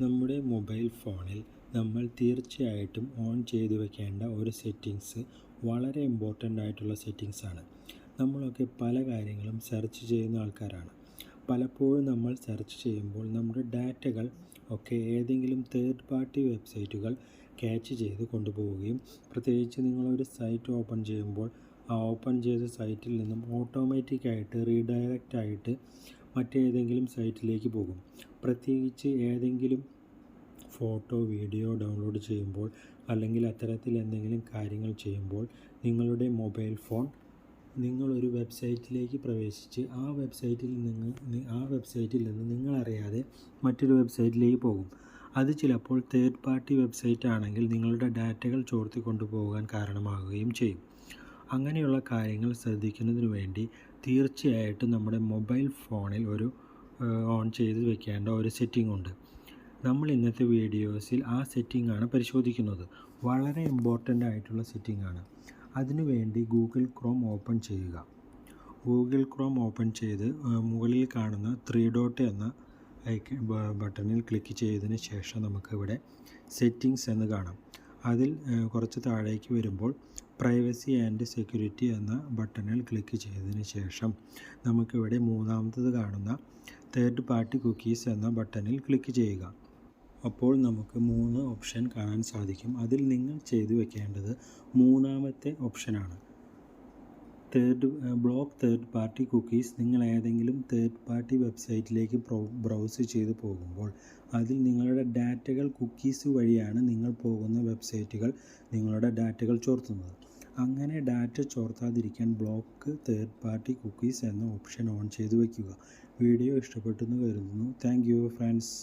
നമ്മുടെ മൊബൈൽ ഫോണിൽ നമ്മൾ തീർച്ചയായിട്ടും ഓൺ ചെയ്തു വെക്കേണ്ട ഒരു സെറ്റിങ്സ് വളരെ ഇമ്പോർട്ടന്റ് ആയിട്ടുള്ള സെറ്റിങ്സ് ആണ്. നമ്മളൊക്കെ പല കാര്യങ്ങളും സെർച്ച് ചെയ്യുന്ന ആൾക്കാരാണ്. പലപ്പോഴും നമ്മൾ സെർച്ച് ചെയ്യുമ്പോൾ നമ്മുടെ ഡാറ്റകൾ ഒക്കെ ഏതെങ്കിലും തേർഡ് പാർട്ടി വെബ്സൈറ്റുകൾ ക്യാച്ച് ചെയ്ത് കൊണ്ടുപോവുകയും പ്രത്യേകിച്ച് നിങ്ങളൊരു സൈറ്റ് ഓപ്പൺ ചെയ്യുമ്പോൾ ഓപ്പൺ ചെയ്ത സൈറ്റിൽ നിന്നും ഓട്ടോമാറ്റിക്കായിട്ട് റീഡയറക്റ്റ് ആയിട്ട് മറ്റേതെങ്കിലും സൈറ്റിലേക്ക് പോകും. പ്രത്യേകിച്ച് ഏതെങ്കിലും ഫോട്ടോ വീഡിയോ ഡൗൺലോഡ് ചെയ്യുമ്പോൾ അല്ലെങ്കിൽ അത്തരത്തിൽ എന്തെങ്കിലും കാര്യങ്ങൾ ചെയ്യുമ്പോൾ നിങ്ങളുടെ മൊബൈൽ ഫോൺ നിങ്ങളൊരു വെബ്സൈറ്റിലേക്ക് പ്രവേശിച്ച് ആ വെബ്സൈറ്റിൽ നിന്ന് ആ വെബ്സൈറ്റിൽ നിന്ന് നിങ്ങളറിയാതെ മറ്റൊരു വെബ്സൈറ്റിലേക്ക് പോകും. അത് ചിലപ്പോൾ തേർഡ് പാർട്ടി വെബ്സൈറ്റ് ആണെങ്കിൽ നിങ്ങളുടെ ഡാറ്റകൾ ചോർത്തി കൊണ്ടുപോകാൻ കാരണമാകുകയും ചെയ്യും. അങ്ങനെയുള്ള കാര്യങ്ങൾ ശ്രദ്ധിക്കുന്നതിന് വേണ്ടി തീർച്ചയായിട്ടും നമ്മുടെ മൊബൈൽ ഫോണിൽ ഒരു ഓൺ ചെയ്ത് വെക്കേണ്ട ഒരു സെറ്റിംഗ് ഉണ്ട്. നമ്മൾ ഇന്നത്തെ വീഡിയോസിൽ ആ സെറ്റിംഗ് ആണ് പരിശോധിക്കുന്നത്. വളരെ ഇമ്പോർട്ടന്റ് ആയിട്ടുള്ള സെറ്റിംഗ് ആണ്. അതിനുവേണ്ടി ഗൂഗിൾ ക്രോം ഓപ്പൺ ചെയ്യുക. ഗൂഗിൾ ക്രോം ഓപ്പൺ ചെയ്ത് മുകളിൽ കാണുന്ന ത്രീ ഡോട്ട് എന്ന ബട്ടണിൽ ക്ലിക്ക് ചെയ്തതിന് ശേഷം നമുക്കിവിടെ സെറ്റിങ്സ് എന്ന് കാണാം. അതിൽ കുറച്ച് താഴേക്ക് വരുമ്പോൾ പ്രൈവസി ആൻഡ് സെക്യൂരിറ്റി എന്ന ബട്ടണിൽ ക്ലിക്ക് ചെയ്തതിന് ശേഷം നമുക്കിവിടെ മൂന്നാമത്തത് കാണുന്ന തേർഡ് പാർട്ടി കുക്കീസ് എന്ന ബട്ടണിൽ ക്ലിക്ക് ചെയ്യുക. അപ്പോൾ നമുക്ക് മൂന്ന് ഓപ്ഷൻ കാണാൻ സാധിക്കും. അതിൽ നിങ്ങൾ ചെയ്തു വെക്കേണ്ടത് മൂന്നാമത്തെ ഓപ്ഷനാണ്. Third block third party cookies നിങ്ങൾ ഏതെങ്കിലും തേർഡ് പാർട്ടി വെബ്സൈറ്റിലേക്ക് ബ്രൗസ് ചെയ്ത് പോകുമ്പോൾ അതിൽ നിങ്ങളുടെ ഡാറ്റകൾ കുക്കീസ് വഴിയാണ് നിങ്ങൾ പോകുന്ന വെബ്സൈറ്റുകൾ നിങ്ങളുടെ ഡാറ്റകൾ ചോർത്തുന്നത്. അങ്ങനെ ഡാറ്റ ചോർത്താതിരിക്കാൻ ബ്ലോക്ക് തേർഡ് പാർട്ടി കുക്കീസ് എന്ന ഓപ്ഷൻ ഓൺ ചെയ്ത് വയ്ക്കുക. വീഡിയോ ഇഷ്ടപ്പെട്ടെന്ന് കരുതുന്നു. Thank you friends